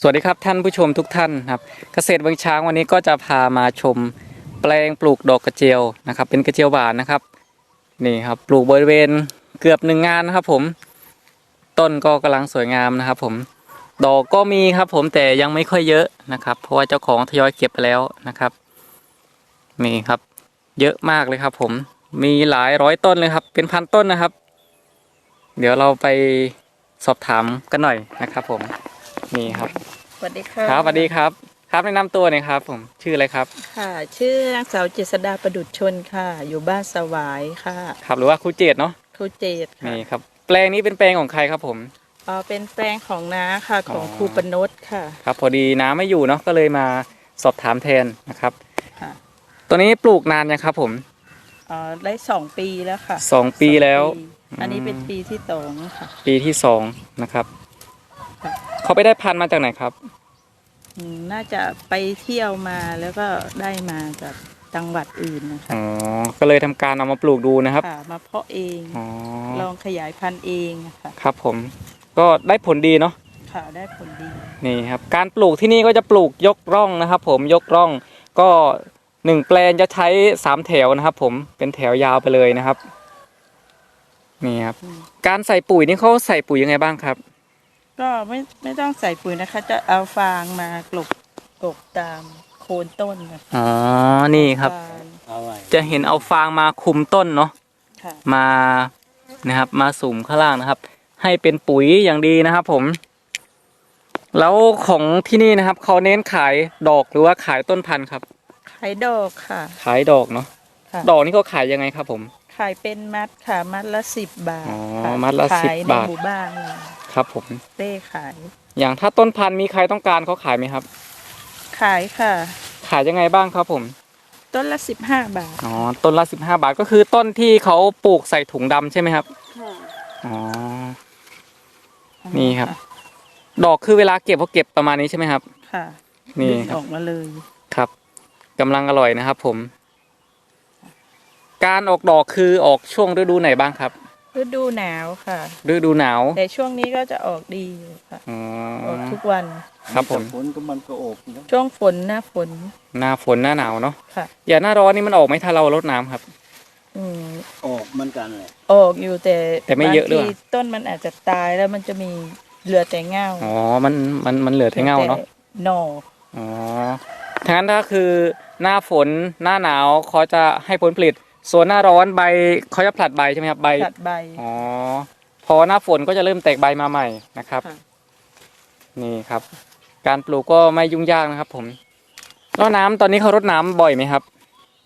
สวัสดีครับท่านผู้ชมทุกท่านครับเกษตรเมืองช้างวันนี้ก็จะพามาชมแปลงปลูกดอกกระเจียวนะครับ เป็นกระเจียวหวานนะครับนี่ครับปลูกบริเวณเกือบหนึ่งงานนะครับผมต้นก็กำลังสวยงามนะครับผมดอกก็มีครับผมแต่ยังไม่ค่อยเยอะนะครับ เพราะว่าเจ้าของทยอยเก็บไปแล้วนะครับนี่ครับ เยอะมากเลยครับ ผมมีหลายร้อยต้นเลยครับ เป็นพันต้นนะครับ เดี๋ยวเราไปสอบถามกันหน่อยนะครับผม นี่ครับสวัสดีค่ะครับสวัสดีครับ ครับแนะนำตัวหน่อยครับ ผมชื่ออะไรครับ ค่ะ ชื่อนางสาวเจษดาประดุจชนค่ะ อยู่บ้านสวายค่ะ ครับหรือว่าครูเจตเนาะครูเจตค่ะนี่ครับ แปลงนี้เป็นแปลงของใครครับผมอ๋อเป็นแปลงของน้าค่ะของอ๋อครูปนดค่ะ ครับ พอดีน้าไม่อยู่เนาะก็เลยมาสอบถามแทนนะครับค่ะตัวนี้ปลูกนานยังครับ ผมอ๋อได้สองปีแล้วค่ะสองปีแล้วสองปีอันนี้เป็นปีที่สองค่ะ ปีที่สองนะครับ ค่ะ เขาไปได้พันธุ์มาจากไหนครับ อืมน่าจะไปเที่ยวมาแล้วก็ได้มาจากจังหวัดอื่นนะคะอ๋อ ก็เลยทำการเอามาปลูกดูนะครับ ค่ะมาเพาะเองอ๋อ ลองขยายพันธุ์เองค่ะ ครับผม ก็ได้ผลดีเนาะ ค่ะได้ผลดี นี่ครับ การปลูกที่นี่ก็จะปลูกยกร่องนะครับ ผม ยกร่อง ก็หนึ่งแปลงจะใช้สามแถวนะครับ ผม เป็นแถวยาวไปเลยนะครับ นี่ครับอืมการใส่ปุ๋ยนี่เขาใส่ปุ๋ยยังไงบ้างครับ ก็ไม่ไม่ต้องใส่ปุ๋ยนะคะ จะเอาฟางมากลบกลบตามโคนต้นค่ะอ๋อ นี่ครับ ฟางเอาไว้จะเห็นเอาฟางมาคุมต้นเนาะ ค่ะ มานะครับ มาสุ่มข้างล่างนะครับ ให้เป็นปุ๋ยอย่างดีนะครับ ผม แล้วของที่นี่นะครับเขาเน้นขายดอกหรือว่าขายต้นพันธุ์ครับ ขายดอกค่ะ ขายดอกเนาะค่ะ ดอกนี่เขาขายยังไงครับ ผม ขายเป็นมัดค่ะ มัดละสิบบาทอ๋อค่ะมัดละขาย10บาท ในหมู่บ้านเลยครับผมเต้ขาย อย่างถ้าต้นพันธุ์มีใครต้องการเขาขายไหมครับ ขายค่ะ ขายยังไงบ้างครับผม ต้นละสิบห้าบาทอ๋อต้นละสิบห้าบาทก็คือต้นที่เขาปลูกใส่ถุงดำใช่ไหมครับอ๋อนี่ครับ ดอกคือเวลาเก็บเขาเก็บประมาณนี้ใช่ไหมครับ ค่ะนี่ดึงครัอบอกมาเลยครับกำลังอร่อยนะครับ ผม การออกดอกคือออกช่วงฤดูไหนบ้างครับ ฤดูหนาวค่ะ ฤดูหนาว แต่ช่วงนี้ก็จะออกดีอยู่ค่ะอ๋อออกทุกวัน ครับผม ฝนก็มันก็โอบนะช่วงฝนหน้าฝน หน้าฝนหน้าหนาวเนาะค่ะ อย่าหน้าร้อนนี่มันออกไหมถ้าเราลดน้ำครับ อืมออกเหมือนกันแหละออกอยู่แต่แต่ไม่เยอะด้วยบางทีต้นมันอาจจะตายแล้วมันจะมีเหลือแต่เงาอ๋อ มัน มัน มันเหลือแต่เงาเนาะ แต่หน่ออ๋อทั้งนั้นถ้าคือหน้าฝนหน้าหนาวเขาจะให้ผลผลิต ส่วนหน้าร้อนใบเขาจะผลัดใบใช่ไหมครับใบตัดใบ อ๋อพอหน้าฝนก็จะเริ่มแตกใบมาใหม่นะครับ ค่ะ นี่ครับ การปลูกก็ไม่ยุ่งยากนะครับ ผมแล้วน้ำตอนนี้เขารดน้ำบ่อยไหมครับ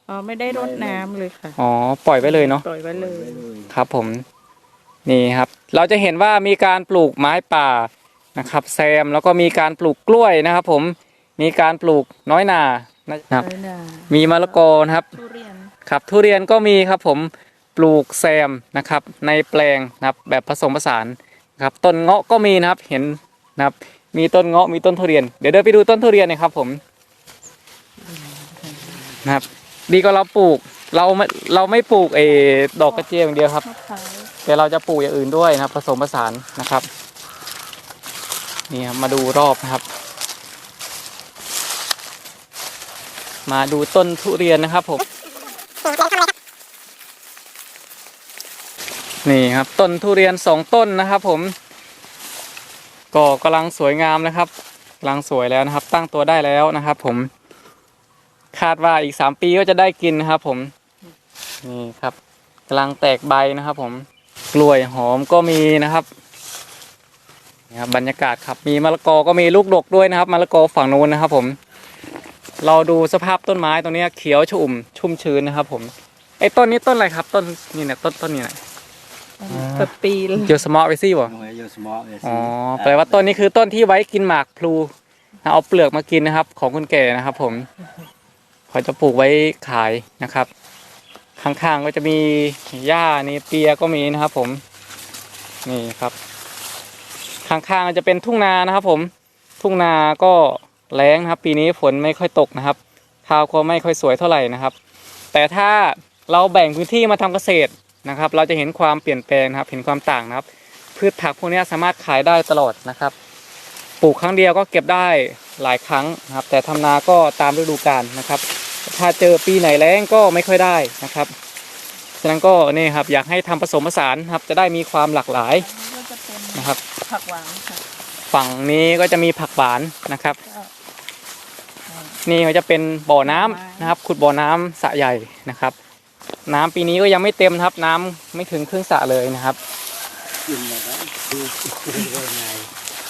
อ๋อไม่ได้รดน้ำเลยค่ะ อ๋อปล่อยไว้เลยเนาะ ปล่อยไว้เลยไว้เลยครับผมนี่ครับ เราจะเห็นว่ามีการปลูกไม้ป่านะครับแซมแล้วก็มีการปลูกกล้วยนะครับ ผมมีการปลูกน้อยนานะครับน้อยนามีมะละกอนะครับ ทุเรียน ครับทุเรียนก็มีครับผมปลูกแซมนะครับในแปลงนะครับแบบผสมผสานครับต้นเงาะก็มีนะครับเห็นนะครับมีต้นเงาะมีต้นทุเรียนเดี๋ยวเดินไปดูต้นทุเรียนนะครับผมนะครับดีก็เราปลูกเราไม่เราไม่ปลูกเอดอกกระเจียวอย่างเดียวครับมะพร้าวแต่เราจะปลูกอย่างอื่นด้วยนะครับ ผสมผสานนะครับนี่มาดูรอบนะครับ มาดูต้นทุเรียนนะครับผม นี่ครับต้นทุเรียนสองต้นนะครับผม ก็กำลังสวยงามนะครับกำลังสวยแล้วนะครับ ตั้งตัวได้แล้วนะครับ ผม คาดว่าอีกสามปีก็จะได้กินนะครับผมนี่ครับกำลังแตกใบนะครับ ผมกล้วยหอมก็มีนะครับนี่ครับบรรยากาศครับมีมะละกอก็มีลูกดกด้วยนะครับมะละกอฝั่งนู้นนะครับ ผม เราดูสภาพต้นไม้ตรงนี้เขียวชุ่มชุ่มชื้นนะครับ ผมไอ้ต้นนี้ต้นอะไรครับ ต้นนี่เนี่ยต้นต้นนี้นะปะปีเลยเจอสมอลไวซี่บ่หน่วยเยอะสมอลเลยสิอ๋อแปลว่าต้นนี้คือต้นที่ไว้กินหมากพลูนะเอาเปลือกมากินนะครับ ของคนแก่นะครับ ผมเขาจะปลูกไว้ขายนะครับ ข้างๆก็จะมีหญ้านี่เปียก็มีนะครับ ผม นี่ครับ ข้างๆก็จะเป็นทุ่งนานะครับ ผม ทุ่งนาก็ แล้งนะครับ ปีนี้ฝนไม่ค่อยตกนะครับข้าวก็ไม่ค่อยสวยเท่าไหร่นะครับ แต่ถ้าเราแบ่งพื้นที่มาทำเกษตรนะครับ เราจะเห็นความเปลี่ยนแปลงนะครับ เห็นความต่างนะครับ พืชผักพวกนี้สามารถขายได้ตลอดนะครับ ปลูกครั้งเดียวก็เก็บได้หลายครั้งนะครับ แต่ทำนาก็ตามฤดูกาลนะครับ ถ้าเจอปีไหนแล้งก็ไม่ค่อยได้นะครับฉะนั้นก็นี่ครับอยากให้ทำผสมผสานครับ จะได้มีความหลากหลายก็จะเป็นนะครับผักหวานค่ะฝั่งนี้ก็จะมีผักหวานนะครับ นี่ก็จะเป็นบ่อน้ำนะครับ ขุดบ่อน้ำสระใหญ่นะครับ น้ำปีนี้ก็ยังไม่เต็มนะครับ น้ำไม่ถึงครึ่งสระเลยนะครับ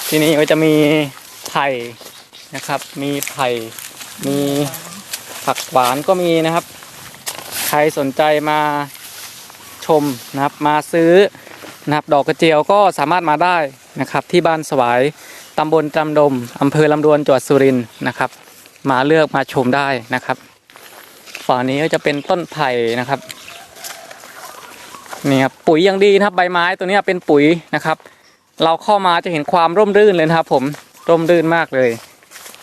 ที่นี่ก็จะมีไผ่นะครับ มีไผ่มีผักหวานก็มีนะครับ ใครสนใจมาชมนะครับ มาซื้อนะครับ ดอกกระเจียวก็สามารถมาได้นะครับ ที่บ้านสวายตำบลจำดมอำเภอลำดวนจังหวัดสุรินทร์นะครับ มาเลือกมาชมได้นะครับฝั่งนี้ก็จะเป็นต้นไผ่นะครับนี่ครับปุ๋ยอย่างดีนะครับ ใบไม้ตัวนี้เป็นปุ๋ยนะครับ เราเข้ามาจะเห็นความร่มรื่นเลยนะครับ ผมร่มรื่นมากเลย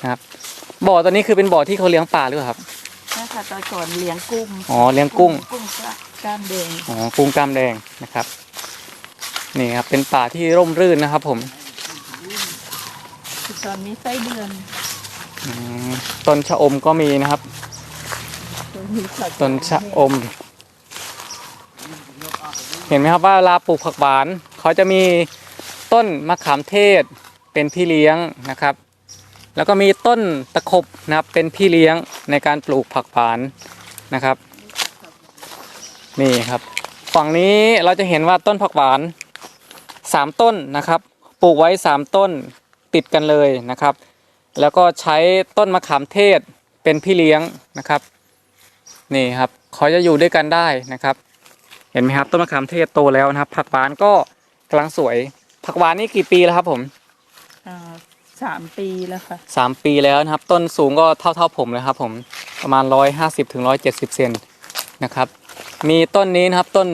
นะครับ บ่อตัวนี้คือเป็นบ่อที่เขาเลี้ยงปลาหรือเปล่าครับนี่ค่ะตอนก่อนเลี้ยงกุ้งอ๋อเลี้ยงกุ้งกุ้งกล้ามแดงอ๋อกุ้งกล้ามแดงนะครับนี่ครับเป็นป่าที่ร่มรื่นนะครับ ผมคือตอนนี้ไส้เดือนอืม ต้นชะอมก็มีนะครับ ต้นชะอม เห็นไหมครับว่าเวลาปลูกผักหวาน เขาจะมีต้นมะขามเทศเป็นพี่เลี้ยงนะครับ แล้วก็มีต้นตะขบนะครับเป็นพี่เลี้ยงในการปลูกผักหวานนะครับ นี่ครับ ฝั่งนี้เราจะเห็นว่าต้นผักหวานสามต้นนะครับ ปลูกไว้สามต้นติดกันเลยนะครับ แล้วก็ใช้ต้นมะขามเทศเป็นพี่เลี้ยงนะครับ นี่ครับเขาจะอยู่ด้วยกันได้นะครับ เห็นไหมครับ ต้นมะขามเทศโตแล้วนะครับ ผักหวานก็กำลังสวย ผักหวานนี่กี่ปีแล้วครับ ผมอ่าสามปีแล้วค่ะสามปีแล้วนะครับ ต้นสูงก็เท่าเท่าผมเลยครับ ผมประมาณร้อยห้าสิบถึงร้อยเจ็ดสิบเซนนะครับ มีต้นนี้นะครับต้น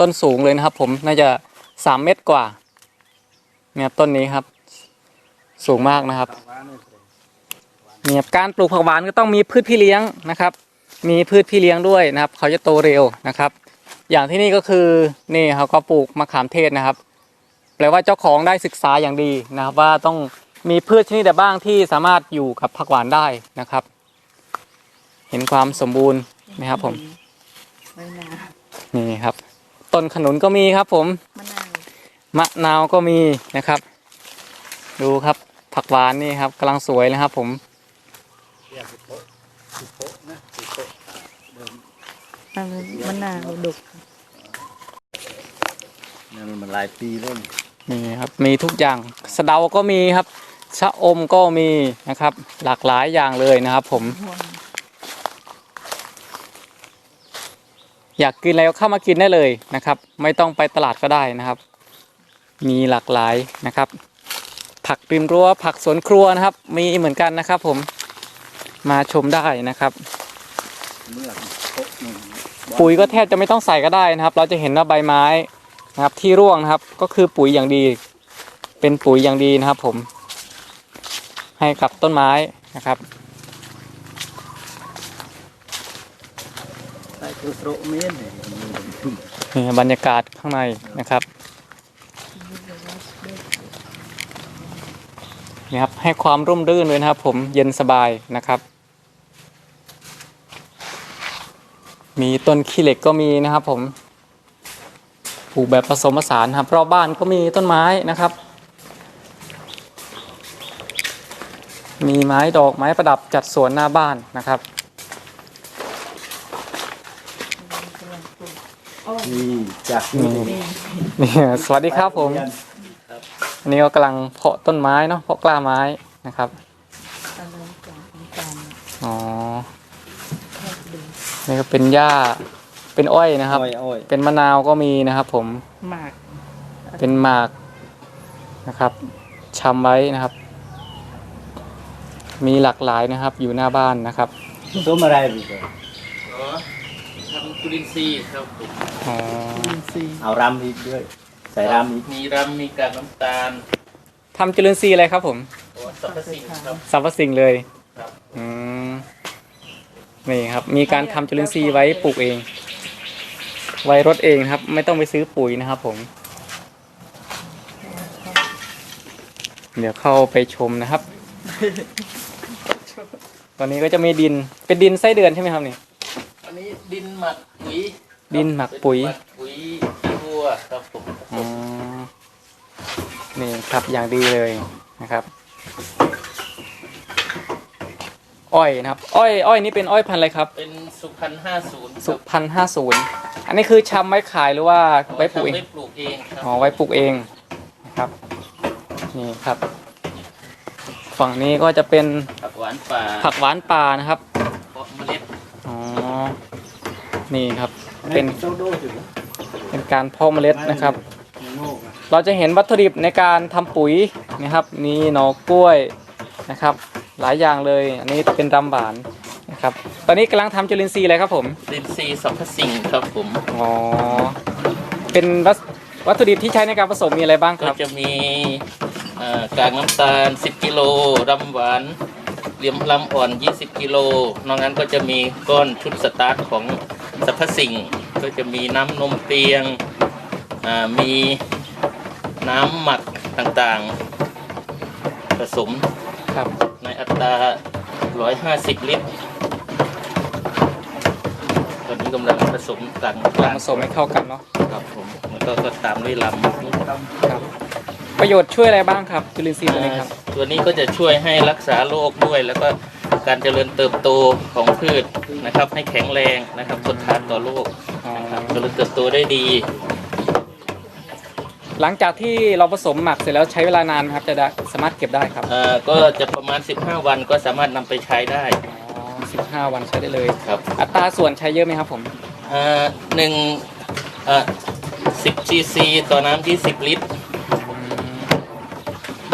ต้นสูงเลยนะครับ ผมน่าจะสามเมตรกว่าเนี่ยต้นนี้ครับ สูงมากนะครับ เนี่ยการปลูกผักหวานก็ต้องมีพืชพี่เลี้ยงนะครับ มีพืชพี่เลี้ยงด้วยนะครับ เขาจะโตเร็วนะครับ อย่างที่นี่ก็คือนี่เขาก็ปลูกมะขามเทศนะครับ แปลว่าเจ้าของได้ศึกษาอย่างดีนะครับ ว่าต้องมีพืชชนิดใดบ้างที่สามารถอยู่กับผักหวานได้นะครับ เห็นความสมบูรณ์นะครับผมไม่นานนี่ครับต้นขนุนก็มีครับ ผมมะนาวมะนาวก็มีนะครับ ดูครับผักหวานนี่ครับกำลังสวยเลยครับ ผม เรียกสิโปะสิโปะนะสิโปะเดิมอันนั้นมะนาวดกนั่นมันหลายปีแล้วนี่ครับมีทุกอย่างสะเดาก็มีครับชะอมก็มีนะครับ หลากหลายอย่างเลยนะครับ ผมห่วงอยากกินอะไรก็เข้ามากินได้เลยนะครับ ไม่ต้องไปตลาดก็ได้นะครับ มีหลากหลายนะครับ ผักริมรั้วผักสวนครัวนะครับ มีเหมือนกันนะครับ ผม มาชมได้นะครับเมื่อโปะหนึ่งปุ๋ยก็แทบจะไม่ต้องใส่ก็ได้นะครับ เราจะเห็นว่าใบไม้นะครับที่ร่วงนะครับก็คือปุ๋ยอย่างดี เป็นปุ๋ยอย่างดีนะครับ ผม ให้กับต้นไม้นะครับใส่ตัวโตรเมนเนี่ยนี่บรรยากาศข้างในนะครับนี่ครับให้ความร่มรื่นเลยนะครับ ผมเย็นสบายนะครับ มีต้นขี้เหล็กก็มีนะครับผมปลูกแบบผสมผสานครับ รอบบ้านก็มีต้นไม้นะครับ มีไม้ดอกไม้ประดับจัดสวนหน้าบ้านนะครับนี่จากนี่นี่สวัสดีครับผมอันนี้ก็กำลังเพาะต้นไม้เนาะเพาะกล้าไม้นะครับ อันนั้นจากน้ำตาล อ๋อ นี่ก็เป็นหญ้าเป็นอ้อยนะครับ อ้อยอ้อยเป็นมะนาวก็มีนะครับ ผมหมากเป็นหมากนะครับชำไว้นะครับ มีหลากหลายนะครับ อยู่หน้าบ้านนะครับต้มอะไรพี่ก็ทำจุลินทรีย์ครับผมอ๋ออินทรีย์เอารำอีกด้วย ใส่รำอีกมีรำมีกากน้ำตาลทำจุลินทรีย์อะไรครับ ผมโอ้สรรพสิ่งครับสรรพสิ่งเลยครับ อืม นี่ครับ มีการทำจุลินทรีย์ไว้ปลูกเอง ไว้รดเองนะครับ ไม่ต้องไปซื้อปุ๋ยนะครับ ผม เดี๋ยวเข้าไปชมนะครับ ตอนนี้ก็จะมีดิน เป็นดินไส้เดือนใช่ไหมครับนี่ อันนี้ดินหมักปุ๋ยดินหมักปุ๋ยเป็นหมักปุ๋ยขี้วัวครับผม อ๋อ นี่ครับอย่างดีเลยนะครับ อ้อยนะครับ อ้อยอ้อยนี่เป็นอ้อยพันธุ์อะไรครับ เป็นสุพรรณห้าศูนย์สุพันห้าศูนย์อันนี้คือชำไว้ขายหรือว่าไว้ปลูกเองไว้ปลูกเองครัอ๋อไว้ปลูกเองนะครับนี่ครับ ฝั่งนี้ก็จะเป็นผักหวานป่าผักหวานป่านะครับเพาะเมล็ดอ๋อนี่ครับเป็นเจ้าโดถึงเป็นการเพาะเมล็ดนะครับโง่อะเราจะเห็นวัตถุดิบในการทำปุ๋ยนะครับมีหน่อกล้วยนะครับ หลายอย่างเลย อันนี้เป็นรำหวานนะครับ ตอนนี้กำลังทำจุลินทรีย์อะไรครับผมดินซีย์สัมพสิ่งครับผม อ๋อ เป็นวัสวัตถุดิบที่ใช้ในการผสมมีอะไรบ้างคก็รับ จะมีเอ่อกากน้ำตาล 10 กิโลรำหวานเหลี่ยมลำอ่อน 20 กิโล นอกนั้นก็จะมีก้อนชุดสตาร์ทของสรรพสิ่ง ก็จะมีน้ำนมเตียงอ่ามีน้ำหมักต่างๆ ผสมครับในอั ตรา150 ลิตร ตอนนี้กำลังผสมกันกลางผสมให้เข้ากันเนาะครับผมแล้วก็ก็ตามด้วยลำครับ ประโยชน์ช่วยอะไรบ้างครับจุลินทรีย์ตัวนี้ครับ ตัวนี้ก็จะช่วยให้รักษาโรคด้วย แล้วก็การเจริญเติบโตของพืชนะครับ ให้แข็งแรงนะครับทนทานต่อโรคอ๋อนะครับเจริญเติบโตได้ดี หลังจากที่เราผสมหมักเสร็จแล้วใช้เวลานานไหมครับจะได้สามารถเก็บได้ครับอ่าก็จะประมาณ 15 วันก็สามารถนำไปใช้ได้อ๋อสิบห้าวันใช้ได้เลยครับ อัตราส่วนใช้เยอะไหมครับผมอ่าหนึ่งอ่าสิบซีซีต่อน้ำ20 ลิตร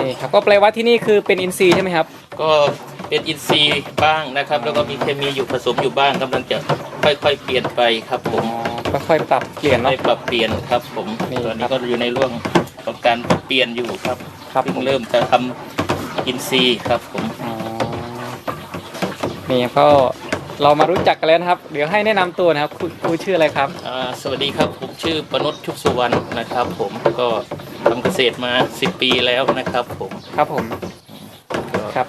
นี่ครับก็แปลว่าที่นี่คือเป็นอินทรีย์ใช่ไหมครับก็เป็นอินทรีย์บ้างนะครับ แล้วก็มีเคมีอยู่ผสมอยู่บ้างกำลังจะค่อยๆ เปลี่ยนไปครับผมก็ ค่อยปรับเปลี่ยนได้เนาะ ปรับเปลี่ยนครับผมนี่ตอนครันี้บก็อยู่ในร่วงของการปรับเปลี่ยนอยู่ครับครับเพิ่ผงม เริ่มจะทำอินซีย์ครับผมอ๋อนี่ก็เรามารู้จักกันแล้วนะครับ เดี๋ยวให้แนะนำตัวนะครับคุณครูชื่ออะไรครับ อ่าสวัสดีครับผมชื่อปนุชชุกสุวรรณนะครับ ผมก็ทำเกษตรมา 10 ปีแล้วนะครับ ผมครับผมก็ครับ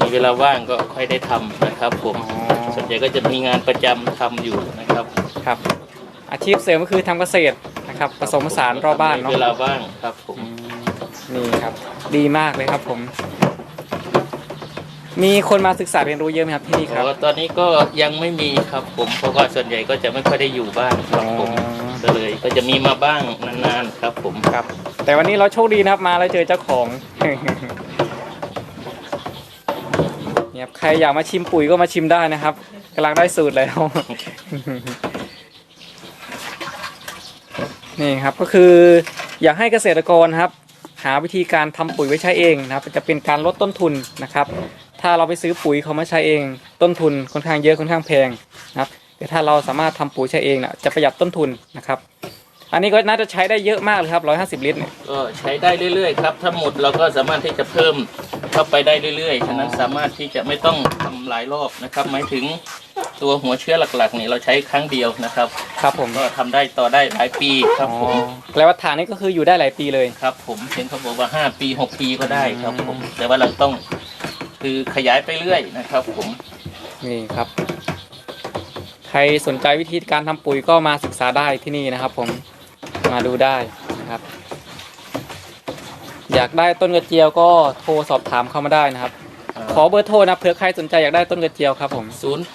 มีเวลาว่างก็ค่อยได้ทำนะครับ ผมอ๋อส่วนใหญ่ก็จะมีงานประจำทำอยู่นะครับ ครับ อาชีพเสริมก็คือทำเกษตรนะครับ ผสมผสานรอบบ้านเนาะเวลาว่างครับผมอืมนี่ครับ ดีมากเลยครับผม มีคนมาศึกษาเรียนรู้เยอะไหมครับที่นี่ครับอ๋อตอนนี้ก็ยังไม่มีครับผม เพราะว่าส่วนใหญ่ก็จะไม่ค่อยได้อยู่บ้านครับผมอ๋อ ก็เลยก็จะมีมาบ้างนานๆครับผม ครับ แต่วันนี้เราโชคดีนะครับมาแล้วเจอเจ้าของ เนี่ยครับใครอยากมาชิมปุ๋ยก็มาชิมได้นะครับกำลังได้สูตรแล้ว นี่ครับก็คืออยากให้เกษตรกรครับ หาวิธีการทำปุ๋ยไว้ใช้เองนะครับจะเป็นการลดต้นทุนนะครับ ถ้าเราไปซื้อปุ๋ยเขามาใช้เอง ต้นทุนค่อนข้างเยอะค่อนข้างแพงนะครับแต่ถ้าเราสามารถทำปุ๋ยใช้เองนะจะประหยัดต้นทุนนะครับ อันนี้ก็น่าจะใช้ได้เยอะมากเลยครับ 150 ลิตรเนี่ยก็ใช้ได้เรื่อยๆครับถ้าหมดเราก็สามารถที่จะเพิ่มเข้าไปได้เรื่อยๆฉะนั้นสามารถที่จะไม่ต้องทำหลายรอบนะครับหมายถึง ตัวหัวเชื้อหลักๆนี่เราใช้ครั้งเดียวนะครับ ครับผมก็ทำได้ต่อได้หลายปีครับผม อ๋อแปลว่าฐานนี้ก็คืออยู่ได้หลายปีเลย ครับผมเห็นเขาบอกว่า 5 ปี 6 ปีก็ได้ครับผม แต่ว่าเราต้องคือขยายไปเรื่อยนะครับผม นี่ครับ ใครสนใจวิธีการทำปุ๋ยก็มาศึกษาได้ที่นี่นะครับ ผมมาดูได้นะครับ อยากได้ต้นกระเจียวก็โทรสอบถามเข้ามาได้นะครับ ขอเบอร์โทรนะเผื่อใครสนใจอยากได้ต้นกระเจียวครับผม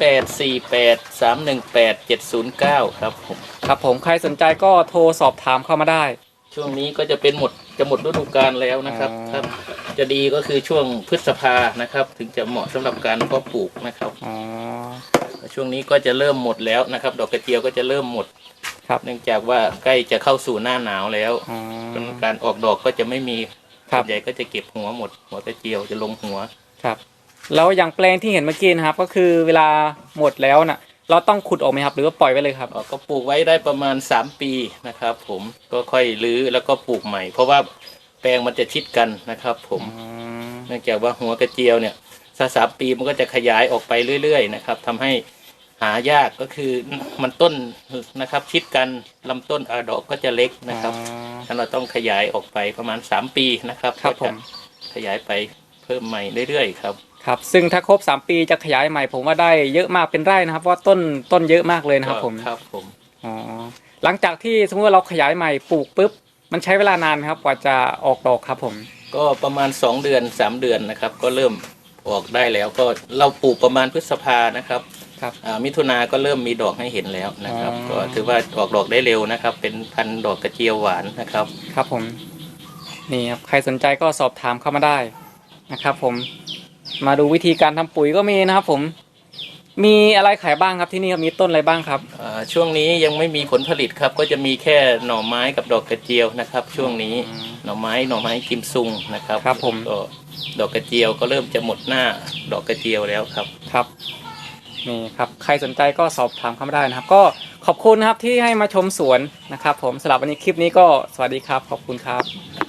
0848 318 709ครับผมครับผมใครสนใจก็โทรสอบถามเข้ามาได้ ช่วงนี้ก็จะเป็นหมดจะหมดฤดูกาลแล้วนะครับอ๋อถ้าจะดีก็คือช่วงพฤษภานะครับ ถึงจะเหมาะสำหรับการเพาะปลูกนะครับ อ๋อ ช่วงนี้ก็จะเริ่มหมดแล้วนะครับ ดอกกระเจียวก็จะเริ่มหมดครับ เนื่องจากว่าใกล้จะเข้าสู่หน้าหนาวแล้วอ๋อ การออกดอกก็จะไม่มีครัส่บวนใหญ่ก็จะเก็บหัวหมดหัวกระเจียวจะลงหัว ครับ แล้วอย่างแปลงที่เห็นเมื่อกี้นะครับ ก็คือเวลาหมดแล้วน่ะ เราต้องขุดออกไหมครับ หรือว่าปล่อยไว้เลยครับเอ่อก็ปลูกไว้ได้ประมาณ 3 ปีนะครับ ผมก็ค่อยรื้อแล้วก็ปลูกใหม่ เพราะว่าแปลงมันจะชิดกันนะครับ ผมอืมเนื่องจากว่าหัวกระเจียวเนี่ยถ้าสามปีมันก็จะขยายออกไปเรื่อยๆนะครับทำให้หายากก็คือมันต้นนะครับ ชิดกันลำต้นอาดอกก็จะเล็กนะครับอ๋อฉะนั้นเราต้องขยายออกไปประมาณ 3 ปีนะครับครับก็ผจะม ขยายไปเพิ่มใหม่เรื่อยๆครับครับ ซึ่งถ้าครบ 3 ปีจะขยายใหม่ ผมว่าได้เยอะมากเป็นไร่นะครับเพราะว่าต้นต้นเยอะมากเลยนะครับ ผมครับผมอ๋อหลังจากที่สมมติว่าเราขยายใหม่ปลูกปุ๊บมันใช้เวลานานไหมครับกว่าจะออกดอกครับผม ก็ประมาณ 2 เดือน 3 เดือนนะครับ ก็เริ่มออกได้แล้วก็เราปลูกประมาณพฤษภานะครับครับอ่ามิถุนาก็เริ่มมีดอกให้เห็นแล้วนะครับอ๋อก็ถือว่าออกดอกได้เร็วนะครับ เป็นพันธุ์ดอกกระเจียวหวานนะครับ ครับผมนี่ครับใครสนใจก็สอบถามเข้ามาได้ นะครับ ผม มาดูวิธีการทำปุ๋ยก็มีนะครับ ผม มีอะไรขายบ้างครับที่นี่ครับมีต้นอะไรบ้างครับอ่าช่วงนี้ยังไม่มีผลผลิตครับ ก็จะมีแค่หน่อไม้กับดอกกระเจียวนะครับ ช่วงนี้อืมหน่อไม้หน่อไม้กิมซุงนะครับครับ ผมก็ดอกกระเจียวก็เริ่มจะหมดหน้าดอกกระเจียวแล้วครับครับนี่ครับใครสนใจก็สอบถามเข้ามาได้นะครับ ก็ขอบคุณนะครับที่ให้มาชมสวนนะครับ ผมสำหรับวันนี้คลิปนี้ก็สวัสดีครับ ขอบคุณครับ